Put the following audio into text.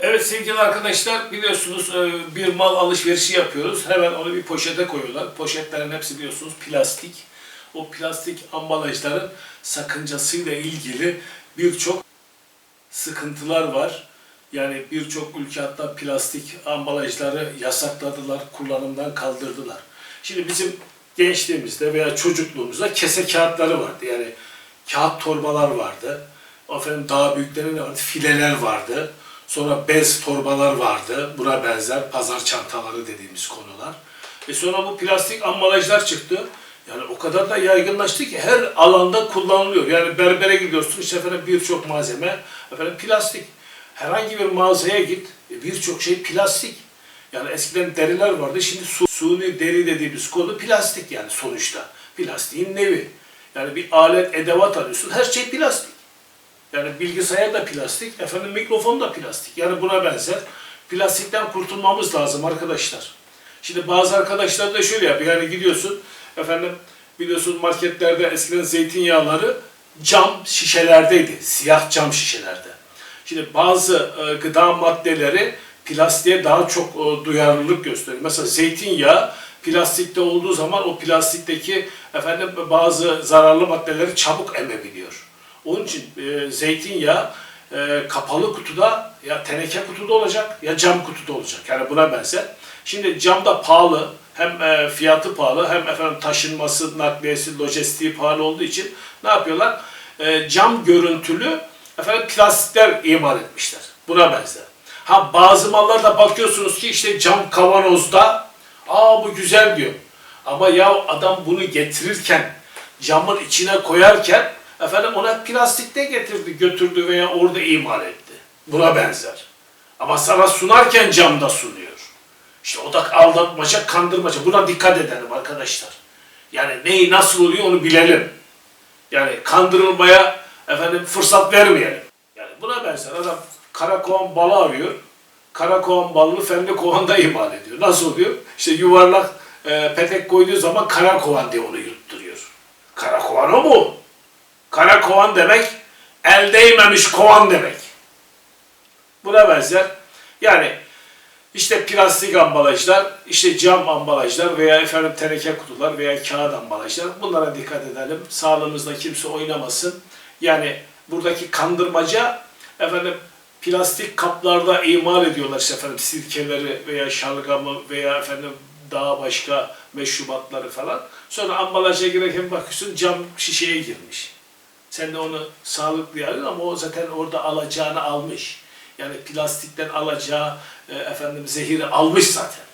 Evet sevgili arkadaşlar biliyorsunuz e, bir mal alışverişi yapıyoruz. Hemen onu bir poşete koyuyorlar. Poşetlerin hepsi biliyorsunuz plastik. O plastik ambalajların sakıncasıyla ilgili birçok sıkıntılar var. Yani birçok ülke hatta plastik ambalajları yasakladılar, kullanımdan kaldırdılar. Şimdi bizim gençliğimizde veya çocukluğumuzda kese kağıtları vardı. Yani kağıt torbalar vardı. Efendim daha büyükleri ne vardı? Fileler vardı. Sonra bez torbalar vardı. Buna benzer pazar çantaları dediğimiz konular. Ve sonra bu plastik ambalajlar çıktı. Yani o kadar da yaygınlaştı ki her alanda kullanılıyor. Yani berbere gidiyorsun işte efendim birçok malzeme efendim plastik. Herhangi bir mağazaya git e, birçok şey plastik. Yani eskiden deriler vardı şimdi su, suni deri dediğimiz konu plastik yani sonuçta. Plastiğin nevi. Yani bir alet edevat alıyorsun her şey plastik. Yani bilgisayar da plastik, efendim mikrofon da plastik. Yani buna benzer. Plastikten kurtulmamız lazım arkadaşlar. Şimdi bazı arkadaşlar da şöyle yapıyor. Yani gidiyorsun efendim biliyorsun marketlerde eskiden zeytinyağları cam şişelerdeydi. Siyah cam şişelerde. Şimdi bazı e, gıda maddeleri plastiğe daha çok e, duyarlılık gösteriyor. Mesela zeytinyağı plastikte olduğu zaman o plastikteki efendim bazı zararlı maddeleri çabuk emebiliyor. Onun için e, zeytinyağı e, kapalı kutuda ya teneke kutuda olacak ya cam kutuda olacak. Yani buna benzer. Şimdi camda pahalı hem e, fiyatı pahalı hem efendim taşınması, nakliyesi, lojistiği pahalı olduğu için ne yapıyorlar? E, cam görüntülü efendim plastikler imal etmişler. Buna benzer. Ha bazı mallarda bakıyorsunuz ki işte cam kavanozda aa bu güzel diyor. Ama ya adam bunu getirirken camın içine koyarken efendim ona plastikte getirdi, götürdü veya orada imal etti. Buna benzer. Ama sana sunarken camda sunuyor. İşte o da aldatmaca, kandırmaca. Buna dikkat edelim arkadaşlar. Yani neyi nasıl oluyor onu bilelim. Yani kandırılmaya efendim fırsat vermeyelim. Yani buna benzer adam karakoğan balı arıyor. Karakoğan balını femli kovanda imal ediyor. Nasıl oluyor? İşte yuvarlak e, petek koyduğu zaman karakoğan diye onu yutturuyor. Karakoğan o mu? Kovan demek, el değmemiş kovan demek. Buna benzer. Yani işte plastik ambalajlar, işte cam ambalajlar veya efendim teneke kutular veya kağıt ambalajlar. Bunlara dikkat edelim. Sağlığımızda kimse oynamasın. Yani buradaki kandırmaca efendim plastik kaplarda imal ediyorlar işte efendim sirkeleri veya şalgamı veya efendim daha başka meşrubatları falan. Sonra ambalaja girerken bakıyorsun cam şişeye girmiş. Sen de onu sağlıklı alıyorsun ama o zaten orada alacağını almış. Yani plastikten alacağı e, efendim zehiri almış zaten.